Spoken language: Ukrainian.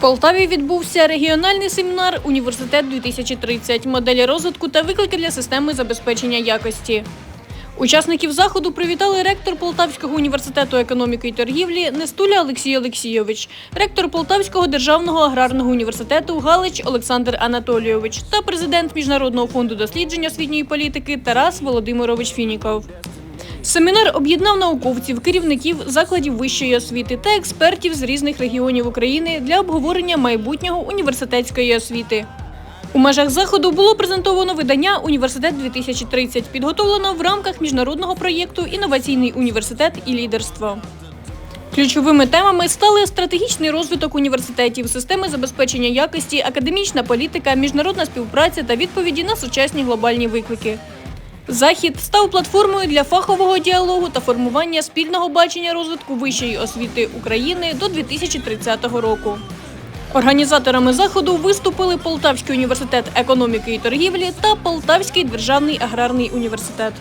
Полтаві відбувся регіональний семінар Університет 2030. Моделі розвитку та виклики для системи забезпечення якості. Учасників заходу привітали ректор Полтавського університету економіки і торгівлі Нестуля Олексій Олексійович, ректор Полтавського державного аграрного університету Галич Олександр Анатолійович та президент Міжнародного фонду досліджень освітньої політики Тарас Володимирович Фініков. Семінар об'єднав науковців, керівників закладів вищої освіти та експертів з різних регіонів України для обговорення майбутнього університетської освіти. У межах заходу було презентовано видання Університет 2030, підготовлено в рамках міжнародного проєкту Інноваційний університет і лідерство. Ключовими темами стали стратегічний розвиток університетів, системи забезпечення якості, академічна політика, міжнародна співпраця та відповіді на сучасні глобальні виклики. Захід став платформою для фахового діалогу та формування спільного бачення розвитку вищої освіти України до 2030 року. Організаторами заходу виступили Полтавський університет економіки і торгівлі та Полтавський державний аграрний університет.